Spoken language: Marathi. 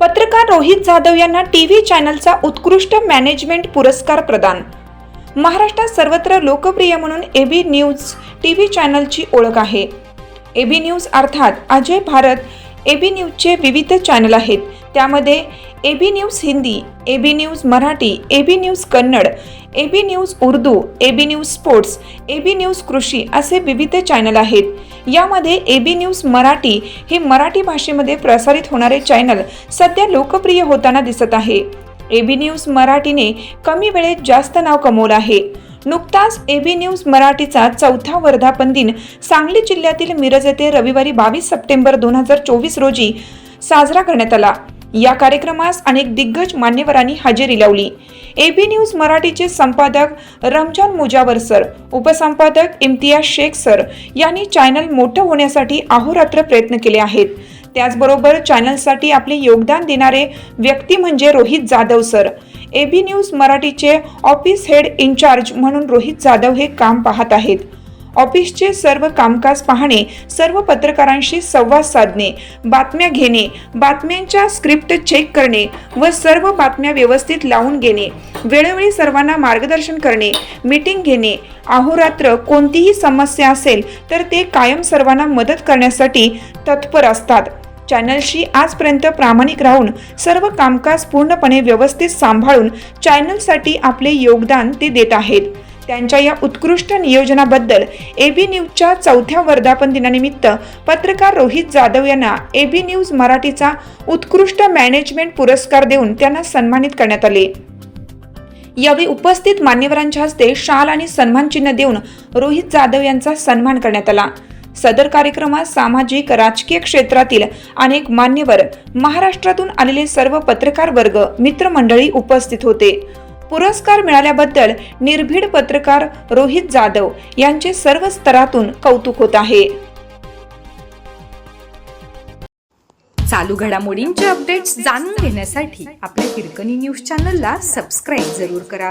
पत्रकार रोहित जाधव यांना टीव्ही चॅनलचा उत्कृष्ट मॅनेजमेंट पुरस्कार प्रदान. महाराष्ट्रात सर्वत्र लोकप्रिय म्हणून एबी न्यूज टीव्ही चॅनलची ओळख आहे. एबी न्यूज अर्थात अजय भारत. एबी न्यूजचे विविध चॅनल आहेत. त्यामध्ये AB news Hindi AB news Marathi AB news Kannada AB news Urdu AB news sports AB news कृषी असे विविध चॅनल आहेत. यामध्ये एबी न्यूज मराठी हे मराठी भाषेमध्ये प्रसारित होणारे चॅनल सध्या लोकप्रिय होताना दिसत आहे. एबी न्यूज मराठीने कमी वेळेत जास्त नाव कमवलं आहे. नुकताच एबी न्यूज मराठीचा चौथा वर्धापन दिन सांगली जिल्ह्यातील मिरज येथे रविवारी बावीस सप्टेंबर दोन हजार चोवीस रोजी साजरा करण्यात आला. या कार्यक्रमास अनेक दिग्गज मान्यवरांनी हजेरी लावली. एबी न्यूज मराठीचे संपादक रमजान मुजावर सर उपसंपादक इम्तियाज शेख सर यांनी चॅनल मोठं होण्यासाठी अहोरात्र प्रयत्न केले आहेत. त्याचबरोबर चॅनलसाठी आपले योगदान देणारे व्यक्ती म्हणजे Rohit Jadhav sir. AB news मराठीचे ऑफिस हेड इन्चार्ज म्हणून रोहित जाधव हे काम पाहत आहेत. ऑफिसचे सर्व कामकाज पाहणे सर्व पत्रकारांशी संवाद साधणे बातम्या घेणे बातम्यांच्या स्क्रिप्ट चेक करणे व सर्व बातम्या व्यवस्थित लावून घेणे वेळोवेळी सर्वांना मार्गदर्शन करणे मीटिंग घेणे अहोरात्र कोणतीही समस्या असेल तर ते कायम सर्वांना मदत करण्यासाठी तत्पर असतात. चॅनलशी आजपर्यंत प्रामाणिक राहून सर्व कामकाज पूर्णपणे व्यवस्थित सांभाळून चॅनलसाठी आपले योगदान ते देत आहेत. त्यांच्या या उत्कृष्ट नियोजनाबद्दल ए बी न्यूजच्या चौथ्या वर्धापन दिनानिमित्त पत्रकार रोहित जाधव यांना ए बी न्यूज मराठीचा उत्कृष्ट मॅनेजमेंट पुरस्कार देऊन त्यांना सन्मानित करण्यात आले. यावेळी उपस्थित मान्यवरांच्या हस्ते शाल आणि सन्मान चिन्ह देऊन रोहित जाधव यांचा सन्मान करण्यात आला. सदर कार्यक्रमात सामाजिक राजकीय क्षेत्रातील अनेक मान्यवर महाराष्ट्रातून आलेले सर्व पत्रकार वर्ग मित्रमंडळी उपस्थित होते. पुरस्कार मिळाल्याबद्दल निर्भीड पत्रकार रोहित जाधव यांचे सर्व स्तरातून कौतुक होत आहे. चालू घडामोडींचे अपडेट्स जाणून घेण्यासाठी आपल्या हिरकणी न्यूज चॅनलला सबस्क्राईब जरूर करा.